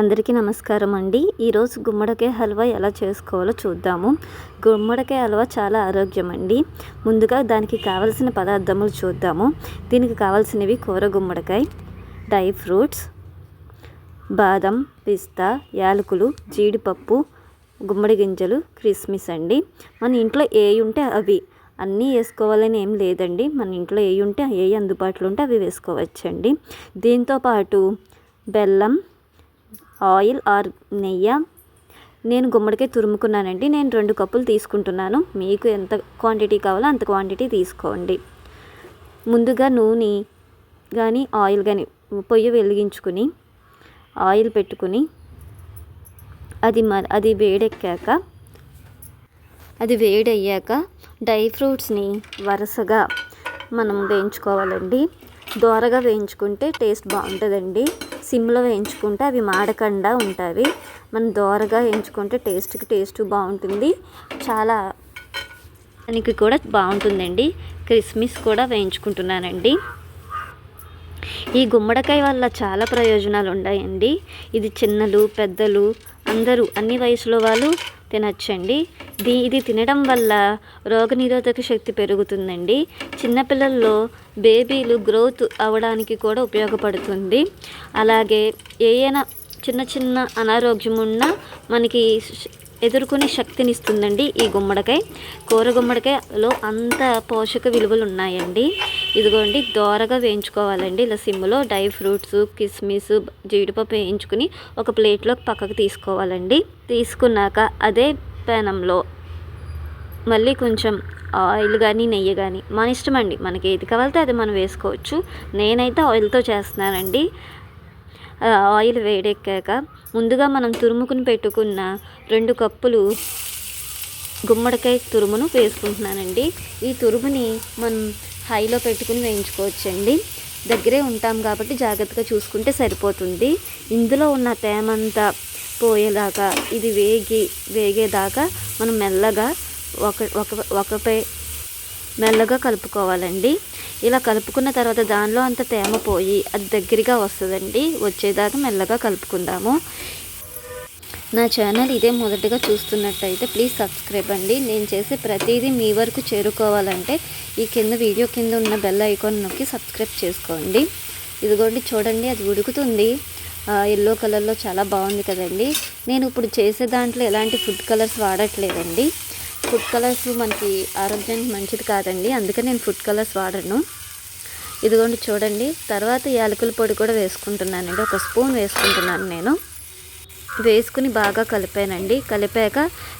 అందరికీ నమస్కారం అండి. ఈరోజు గుమ్మడికాయ హల్వా ఎలా చేసుకోవాలో చూద్దాము. గుమ్మడికాయ హల్వా చాలా ఆరోగ్యం అండి. ముందుగా దానికి కావలసిన పదార్థములు చూద్దాము. దీనికి కావాల్సినవి కూర గుమ్మడికాయ డ్రై ఫ్రూట్స్ బాదం పిస్తా యాలకులు జీడిపప్పు గుమ్మడి గింజలు క్రిస్మిస్ అండి. మన ఇంట్లో ఏ ఉంటే అవి. అన్నీ వేసుకోవాలని ఏం లేదండి. మన ఇంట్లో ఏ ఉంటే ఏ అందుబాటులో ఉంటే అవి వేసుకోవచ్చండి. దీంతోపాటు బెల్లం ఆయిల్ ఆర్ నెయ్యి. నేను గుమ్మడికాయ తురుముకున్నానండి. నేను రెండు కప్పులు తీసుకుంటున్నాను. మీకు ఎంత క్వాంటిటీ కావాలో అంత క్వాంటిటీ తీసుకోండి. ముందుగా నూనె కానీ ఆయిల్ కానీ పొయ్యి వెలిగించుకుని ఆయిల్ పెట్టుకుని అది మ అది వేడెక్కాక అది వేడయ్యాక డ్రై ఫ్రూట్స్ని వరుసగా మనం వేయించుకోవాలండి. దోరగా వేయించుకుంటే టేస్ట్ బాగుంటుందండి. సిమ్లో వేయించుకుంటే అవి మాడకుండా ఉంటాయి. మనం దోరగా వేయించుకుంటే టేస్ట్కి టేస్ట్ బాగుంటుంది. చాలా దానికి కూడా బాగుంటుందండి. క్రిస్మిస్ కూడా వేయించుకుంటున్నానండి. ఈ గుమ్మడికాయ వల్ల చాలా ప్రయోజనాలు ఉన్నాయండి ఇది చిన్నలు పెద్దలు అందరూ అన్ని వయసులో వాళ్ళు తినచ్చండి. దీ ఇది తినడం వల్ల రోగనిరోధక శక్తి పెరుగుతుందండి. చిన్నపిల్లల్లో బేబీలు గ్రోత్ అవ్వడానికి కూడా ఉపయోగపడుతుంది. అలాగే ఏయైనా చిన్న చిన్న అనారోగ్యం ఉన్నా మనకి ఎదుర్కొనే శక్తిని ఇస్తుందండి ఈ గుమ్మడికాయ. కూర గుమ్మడికాయలో అంత పోషక విలువలు ఉన్నాయండి ఇదిగోండి దోరగా వేయించుకోవాలండి. ఇలా సిమ్లో డ్రై ఫ్రూట్స్ కిస్మిస్ జీడిపప్పు వేయించుకుని ఒక ప్లేట్లోకి పక్కకు తీసుకోవాలండి. తీసుకున్నాక అదే పేనంలో మళ్ళీ కొంచెం ఆయిల్ కానీ నెయ్యి కానీ మన ఇష్టం అండి. మనకి ఏది కావాలితే అది మనం వేసుకోవచ్చు. నేనైతే ఆయిల్తో చేస్తున్నానండి. ఆయిల్ వేడెక్కాక ముందుగా మనం తురుముకుని పెట్టుకున్న రెండు కప్పులు గుమ్మడికాయ తురుమును వేసుకుంటున్నానండి. ఈ తురుముని మనం హైలో పెట్టుకుని వేయించుకోవచ్చండి. దగ్గరే ఉంటాం కాబట్టి జాగ్రత్తగా చూసుకుంటే సరిపోతుంది. ఇందులో ఉన్న తేమంతా పోయేదాకా ఇది వేగి వేగేదాకా మనం మెల్లగా ఒక ఒక ఒకపై మెల్లగా కలుపుకోవాలండి. ఇలా కలుపుకున్న తర్వాత దానిలో అంత తేమ పోయి అది దగ్గరగా వస్తుందండి. వచ్చేదాకా మెల్లగా కలుపుకుందాము. నా ఛానల్ ఇదే మొదటగా చూస్తున్నట్టయితే ప్లీజ్ సబ్స్క్రైబ్ అండి. నేను చేసే ప్రతిదీ మీ వరకు చేరుకోవాలంటే ఈ కింద వీడియో కింద ఉన్న బెల్ ఐకాన్ నొక్కి సబ్స్క్రైబ్ చేసుకోండి. ఇదిగోండి చూడండి అది ఉడుకుతుంది. ఎల్లో కలర్లో చాలా బాగుంది కదండి. నేను ఇప్పుడు చేసే దాంట్లో ఎలాంటి ఫుడ్ కలర్స్ వాడట్లేదండి. ఫుడ్ కలర్స్ మనకి ఆరోగ్యానికి మంచిది కాదండి. అందుకే నేను ఫుడ్ కలర్స్ వాడను. ఇదిగోండి చూడండి. తర్వాత యాలకుల పొడి కూడా వేసుకుంటున్నానండి. ఒక స్పూన్ వేసుకుంటున్నాను నేను. వేసుకుని బాగా కలిపానండి. కలిపాక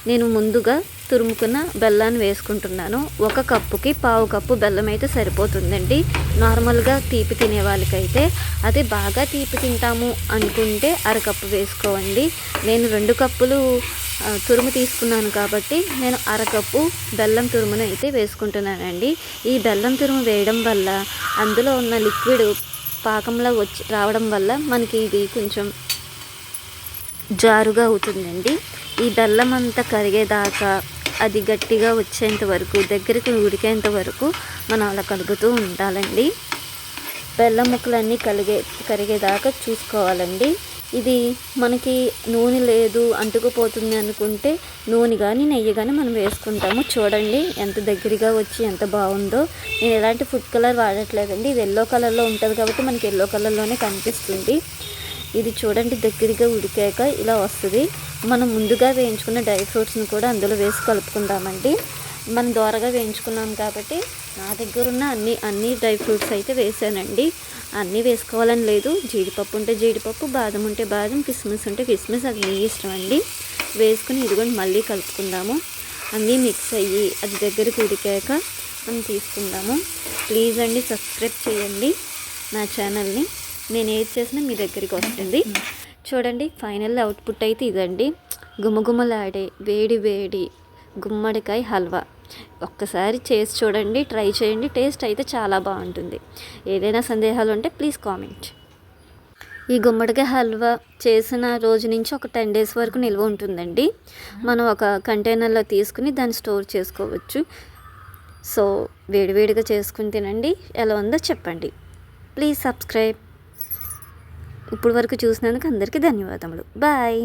నేను ముందుగా తురుముకున్న బెల్లాన్ని వేసుకుంటున్నాను. ఒక కప్పుకి పావు కప్పు బెల్లం అయితే సరిపోతుందండి. నార్మల్గా తీపి తినే వాళ్ళకైతే అది బాగా తీపి తింటాము అనుకుంటే అరకప్పు వేసుకోవండి నేను రెండు కప్పులు తురుము తీసుకున్నాను కాబట్టి నేను అరకప్పు బెల్లం తురుమును అయితే వేసుకుంటున్నానండి. ఈ బెల్లం తురుము వేయడం వల్ల అందులో ఉన్న లిక్విడ్ పాకంలో వచ్చి రావడం వల్ల మనకి ఇది కొంచెం జారుగా అవుతుందండి. ఈ బెల్లం అంతా కరిగేదాకా అది గట్టిగా వచ్చేంత వరకు దగ్గరికి ఉడికేంత వరకు మనం అలా కలుపుతూ ఉండాలండి. బెల్లం ముక్కలన్నీ కలిగే కరిగేదాకా చూసుకోవాలండి. ఇది మనకి నూనె లేదు అంటుకుపోతుంది అనుకుంటే నూనె కానీ నెయ్యి కానీ మనం వేసుకుంటాము. చూడండి ఎంత దగ్గరగా వచ్చి ఎంత బాగుందో. నేను ఎలాంటి ఫుడ్ కలర్ వాడట్లేదండి. ఇది ఎల్లో కలర్లో ఉంటుంది కాబట్టి మనకి ఎల్లో కలర్లోనే కనిపిస్తుంది. ఇది చూడండి దగ్గరగా ఉడికాక ఇలా వస్తుంది. మనం ముందుగా వేయించుకున్న డ్రై ఫ్రూట్స్ని కూడా అందులో వేసి కలుపుకుందామండి. మనం దోరగా వేయించుకున్నాం కాబట్టి నా దగ్గర ఉన్న అన్ని అన్ని డ్రై ఫ్రూట్స్ అయితే వేసానండి. అన్నీ వేసుకోవాలని లేదు. జీడిపప్పు ఉంటే జీడిపప్పు బాదం ఉంటే బాదం కిస్మిస్ ఉంటే కిస్మిస్ అది మీ ఇష్టం అండి. వేసుకుని ఇదిగోండి మళ్ళీ కలుపుకుందాము. అన్నీ మిక్స్ అయ్యి అది దగ్గరికి ఉడికాక మనం తీసుకుందాము. ప్లీజ్ అండి సబ్స్క్రైబ్ చేయండి నా ఛానల్ని. నేను ఏది చేసినా మీ దగ్గరికి వస్తుంది. చూడండి ఫైనల్ అవుట్పుట్ అయితే ఇదండి. గుమగుమలాడే వేడి వేడి గుమ్మడికాయ హల్వా. ఒక్కసారి చేసి చూడండి ట్రై చేయండి టేస్ట్ అయితే చాలా బాగుంటుంది. ఏదైనా సందేహాలు ఉంటే ప్లీజ్ కామెంట్. ఈ గుమ్మడికాయ హల్వా చేసిన రోజు నుంచి ఒక టెన్ డేస్ వరకు నిల్వ ఉంటుందండి. మనం ఒక కంటైనర్లో తీసుకుని దాన్ని స్టోర్ చేసుకోవచ్చు. సో వేడివేడిగా చేసుకుని తినండి. ఎలా ఉందో చెప్పండి. Please subscribe. ఇప్పుడు వరకు చూసినందుకు అందరికీ ధన్యవాదములు. బాయ్.